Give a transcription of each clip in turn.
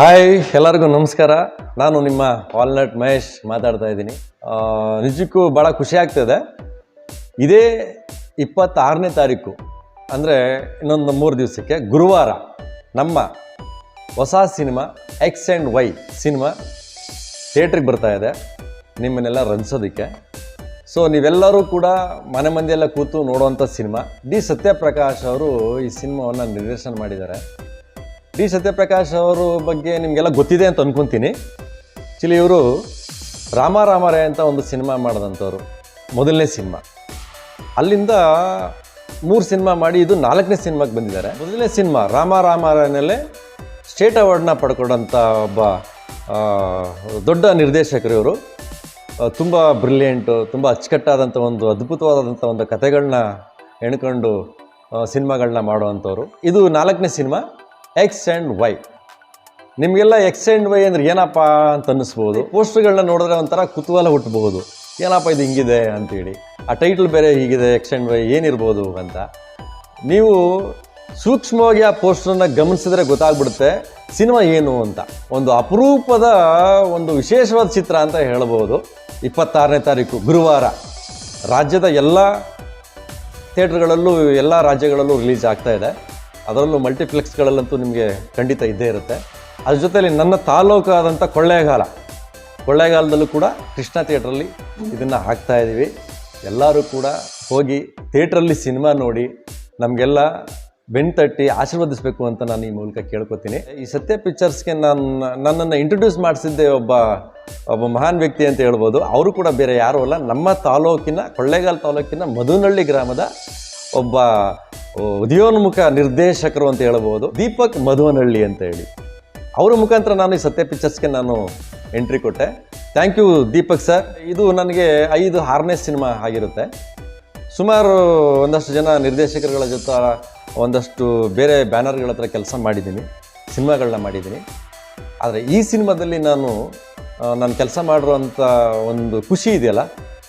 Hi ಎಲ್ಲರಿಗೂ ನಮಸ್ಕಾರ. ನಾನು ನಿಮ್ಮ ವಾಲ್ನಟ್ ಮಹೇಶ್ ಮಾತಾಡ್ತಾ ಇದ್ದೀನಿ. ನಿಜಕ್ಕೂ ಭಾಳ ಖುಷಿ ಆಗ್ತದೆ. ಇದೇ ಇಪ್ಪತ್ತಾರನೇ ತಾರೀಕು, ಅಂದರೆ ಇನ್ನೊಂದು ಮೂರು ದಿವಸಕ್ಕೆ ಗುರುವಾರ ನಮ್ಮ ಹೊಸ cinema X and Y cinema ಥಿಯೇಟ್ರಿಗೆ ಬರ್ತಾ ಇದೆ. ನಿಮ್ಮನ್ನೆಲ್ಲ ರಂಜಿಸೋದಕ್ಕೆ. ಸೊ ನೀವೆಲ್ಲರೂ ಕೂಡ ಮನೆ ಮಂದಿಯೆಲ್ಲ ಕೂತು ನೋಡುವಂಥ ಸಿನಿಮಾ. ಡಿ. ಸತ್ಯಪ್ರಕಾಶ್ ಅವರು ಈ ಸಿನಿಮಾವನ್ನು ನಿರ್ದೇಶನ ಮಾಡಿದ್ದಾರೆ. ಡಿ. ಸತ್ಯಪ್ರಕಾಶ್ ಅವರು ಬಗ್ಗೆ ನಿಮಗೆಲ್ಲ ಗೊತ್ತಿದೆ ಅಂತ ಅಂದ್ಕೊತೀನಿ ಆ್ಯಕ್ಚುಲಿ ಇವರು ರಾಮ ರಾಮರೇ ಅಂತ ಒಂದು ಸಿನಿಮಾ ಮಾಡಿದಂಥವ್ರು. ಮೊದಲನೇ ಸಿನಿಮಾ. ಅಲ್ಲಿಂದ ಮೂರು ಸಿನಿಮಾ ಮಾಡಿ ಇದು ನಾಲ್ಕನೇ ಸಿನಿಮಾಗೆ ಬಂದಿದ್ದಾರೆ. ಮೊದಲನೇ ಸಿನಿಮಾ ರಾಮ ರಾಮರನಲ್ಲೇ ಸ್ಟೇಟ್ ಅವಾರ್ಡ್ನ ಪಡ್ಕೊಂಡಂಥ ಒಬ್ಬ ದೊಡ್ಡ ನಿರ್ದೇಶಕರು ಇವರು. ತುಂಬ ಬ್ರಿಲಿಯಂಟು, ತುಂಬ ಅಚ್ಚುಕಟ್ಟಾದಂಥ ಒಂದು ಅದ್ಭುತವಾದಂಥ ಒಂದು ಕಥೆಗಳನ್ನ ಎಣ್ಕೊಂಡು ಸಿನಿಮಾಗಳನ್ನ ಮಾಡುವಂಥವ್ರು. ಇದು ನಾಲ್ಕನೇ ಸಿನಿಮಾ. ಎಕ್ಸ್ ಆ್ಯಂಡ್ ವೈ ನಿಮಗೆಲ್ಲ ಎಕ್ಸ್ ಆ್ಯಂಡ್ ವೈ ಅಂದರೆ ಏನಪ್ಪ ಅಂತ ಅನ್ನಿಸ್ಬೋದು? ಪೋಸ್ಟರ್ಗಳನ್ನ ನೋಡಿದ್ರೆ ಒಂಥರ ಕುತೂಹಲ ಹುಟ್ಟಬಹುದು. ಏನಪ್ಪ ಇದು ಹಿಂಗಿದೆ ಅಂತೇಳಿ. ಆ ಟೈಟಲ್ ಬೇರೆ ಹೀಗಿದೆ ಎಕ್ಸ್ ಆ್ಯಂಡ್ ವೈ ಏನಿರ್ಬೋದು ಅಂತ. ನೀವು ಸೂಕ್ಷ್ಮವಾಗಿ ಆ ಪೋಸ್ಟರನ್ನು ಗಮನಿಸಿದ್ರೆ ಗೊತ್ತಾಗ್ಬಿಡುತ್ತೆ, ಸಿನಿಮಾ ಏನು ಅಂತ. ಒಂದು ಅಪರೂಪದ ಒಂದು ವಿಶೇಷವಾದ ಚಿತ್ರ ಅಂತ ಹೇಳ್ಬೋದು. ಇಪ್ಪತ್ತಾರನೇ ತಾರೀಕು, ಗುರುವಾರ. ರಾಜ್ಯದ ಎಲ್ಲ ಥಿಯೇಟ್ರ್ಗಳಲ್ಲೂ ಎಲ್ಲ ರಾಜ್ಯಗಳಲ್ಲೂ ರಿಲೀಸ್ ಆಗ್ತಾ ಇದೆ. ಅದರಲ್ಲೂ ಮಲ್ಟಿಪ್ಲೆಕ್ಸ್ಗಳಲ್ಲಂತೂ ನಿಮಗೆ ಖಂಡಿತ ಇದ್ದೇ ಇರುತ್ತೆ. ಅದ್ರ ಜೊತೆಯಲ್ಲಿ ನನ್ನ ತಾಲೂಕಾದಂಥ ಕೊಳ್ಳೇಗಾಲ. ಕೊಳ್ಳೇಗಾಲದಲ್ಲೂ ಕೂಡ ಕೃಷ್ಣ ಥಿಯೇಟ್ರಲ್ಲಿ ಇದನ್ನು ಹಾಕ್ತಾ ಇದ್ದೀವಿ. ಎಲ್ಲರೂ ಕೂಡ ಹೋಗಿ ಥಿಯೇಟ್ರಲ್ಲಿ ಸಿನಿಮಾ ನೋಡಿ ನಮಗೆಲ್ಲ ಬೆನ್ ತಟ್ಟಿ ಆಶೀರ್ವದಿಸಬೇಕು ಅಂತ ನಾನು ಈ ಮೂಲಕ ಕೇಳ್ಕೊತೀನಿ. ಈ ಸತ್ಯ ಪಿಕ್ಚರ್ಸ್ಗೆ ನಾನು ನನ್ನನ್ನು ಇಂಟ್ರೊಡ್ಯೂಸ್ ಮಾಡಿಸಿದ್ದೆ ಒಬ್ಬ ಒಬ್ಬ ಮಹಾನ್ ವ್ಯಕ್ತಿ ಅಂತ ಹೇಳ್ಬೋದು. ಅವರು ಕೂಡ ಬೇರೆ ಯಾರೂ ಅಲ್ಲ. ನಮ್ಮ ತಾಲೂಕಿನ, ಕೊಳ್ಳೇಗಾಲ ತಾಲೂಕಿನ ಮಧುನಳ್ಳಿ ಗ್ರಾಮದ ಒಬ್ಬ ಉದಯೋನ್ಮುಖ ನಿರ್ದೇಶಕರು ಅಂತ ಹೇಳ್ಬೋದು. ದೀಪಕ್ ಮಧುವನಹಳ್ಳಿ ಅಂತ ಹೇಳಿ. ಅವರ ಮುಖಾಂತರ ನಾನು ಈ ಸತ್ಯ ಪಿಕ್ಚರ್ಸ್ಗೆ ನಾನು ಎಂಟ್ರಿ ಕೊಟ್ಟೆ. Thank you Deepak sir. ಇದು ನನಗೆ ಐದು ಆರನೇ ಸಿನಿಮಾ ಆಗಿರುತ್ತೆ. ಸುಮಾರು ಒಂದಷ್ಟು ಜನ ನಿರ್ದೇಶಕರುಗಳ ಜೊತೆ ಒಂದಷ್ಟು ಬೇರೆ ಬ್ಯಾನರ್ಗಳ ಹತ್ರ ಕೆಲಸ ಮಾಡಿದ್ದೀನಿ. ಸಿನಿಮಾಗಳನ್ನ ಮಾಡಿದ್ದೀನಿ. ಆದರೆ ಈ ಸಿನಿಮಾದಲ್ಲಿ ನಾನು ನಾನು ಕೆಲಸ ಮಾಡಿರುವಂಥ ಒಂದು ಖುಷಿ ಇದೆಯಲ್ಲ?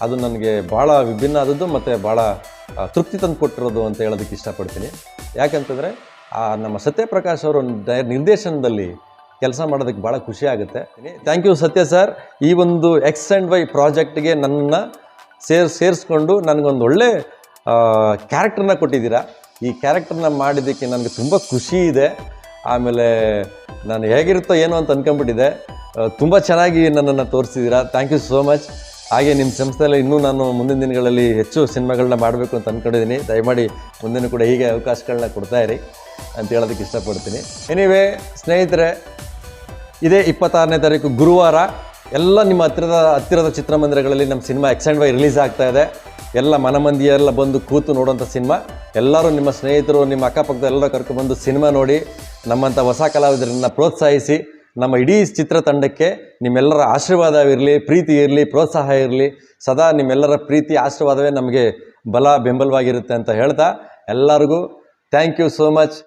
ಅದು ನನಗೆ ಭಾಳ ವಿಭಿನ್ನ ಆದದ್ದು ಮತ್ತು ಭಾಳ ತೃಪ್ತಿ ತಂದು ಕೊಟ್ಟಿರೋದು ಅಂತ ಹೇಳೋದಕ್ಕೆ ಇಷ್ಟಪಡ್ತೀನಿ. ಯಾಕಂತಂದರೆ, ಆ, ನಮ್ಮ ಸತ್ಯಪ್ರಕಾಶ್ ಅವರು ನಿರ್ದೇಶನದಲ್ಲಿ ಕೆಲಸ ಮಾಡೋದಕ್ಕೆ ಭಾಳ ಖುಷಿ ಆಗುತ್ತೆ. ಥ್ಯಾಂಕ್ ಯು ಸತ್ಯ ಸರ್ ಈ ಒಂದು ಎಕ್ಸ್ ಆ್ಯಂಡ್ ವೈ ಪ್ರಾಜೆಕ್ಟ್ಗೆ ನನ್ನನ್ನು ಸೇರ್, ಸೇರಿಸ್ಕೊಂಡು ನನಗೊಂದು ಒಳ್ಳೆ ಕ್ಯಾರೆಕ್ಟರ್ನ ಕೊಟ್ಟಿದ್ದೀರಾ. ಈ ಕ್ಯಾರೆಕ್ಟರ್ನ ಮಾಡಿದ್ದಕ್ಕೆ ನನಗೆ ತುಂಬ ಖುಷಿ ಇದೆ. ಆಮೇಲೆ ನಾನು ಹೇಗಿರುತ್ತೋ ಏನೋ ಅಂತ ಅಂದ್ಕೊಂಬಿಟ್ಟಿದೆ ತುಂಬ ಚೆನ್ನಾಗಿ ನನ್ನನ್ನು ತೋರಿಸಿದ್ದೀರಾ. ಥ್ಯಾಂಕ್ ಯು ಸೋ ಮಚ್ ಹಾಗೆ ನಿಮ್ಮ ಸಂಸ್ಥೆಯಲ್ಲಿ ಇನ್ನೂ ನಾನು ಮುಂದಿನ ದಿನಗಳಲ್ಲಿ ಹೆಚ್ಚು ಸಿನಿಮಾಗಳನ್ನ ಮಾಡಬೇಕು ಅಂತ ಅಂದ್ಕೊಂಡಿದ್ದೀನಿ ದಯಮಾಡಿ ಮುಂದಿನ ಕೂಡ ಹೀಗೆ ಅವಕಾಶಗಳನ್ನ ಕೊಡ್ತಾ ಇರಿ ಅಂತ ಹೇಳೋದಕ್ಕೆ ಇಷ್ಟಪಡ್ತೀನಿ. ಎನಿವೆ ಸ್ನೇಹಿತರೆ, ಇದೇ ಇಪ್ಪತ್ತಾರನೇ ತಾರೀಕು ಗುರುವಾರ ಎಲ್ಲ ನಿಮ್ಮ ಹತ್ತಿರದ ಹತ್ತಿರದ ಚಿತ್ರಮಂದಿರಗಳಲ್ಲಿ ನಮ್ಮ ಸಿನಿಮಾ ಎಕ್ಸೆಂಡ್ ವೈ ರಿಲೀಸ್ ಆಗ್ತಾ ಇದೆ. ಎಲ್ಲ ಮನಮಂದಿಯೆಲ್ಲ ಬಂದು ಕೂತು ನೋಡೋಂಥ ಸಿನಿಮಾ. ಎಲ್ಲರೂ ನಿಮ್ಮ ಸ್ನೇಹಿತರು, ನಿಮ್ಮ ಅಕ್ಕಪಕ್ಕದ ಎಲ್ಲರೂ ಕರ್ಕೊಂಡ್ಬಂದು ಸಿನಿಮಾ ನೋಡಿ ನಮ್ಮಂಥ ಹೊಸ ಕಲಾವಿದರನ್ನ ಪ್ರೋತ್ಸಾಹಿಸಿ ನಮ್ಮ ಇಡೀ ಚಿತ್ರತಂಡಕ್ಕೆ ನಿಮ್ಮೆಲ್ಲರ ಆಶೀರ್ವಾದವಿರಲಿ, ಪ್ರೀತಿ ಇರಲಿ, ಪ್ರೋತ್ಸಾಹ ಇರಲಿ, ಸದಾ ನಿಮ್ಮೆಲ್ಲರ ಪ್ರೀತಿ, ಆಶೀರ್ವಾದವೇ ನಮಗೆ ಬಲ ಬೆಂಬಲವಾಗಿರುತ್ತೆ ಅಂತ ಹೇಳ್ತಾ ಎಲ್ಲರಿಗೂ ಥ್ಯಾಂಕ್ ಯು ಸೋ ಮಚ್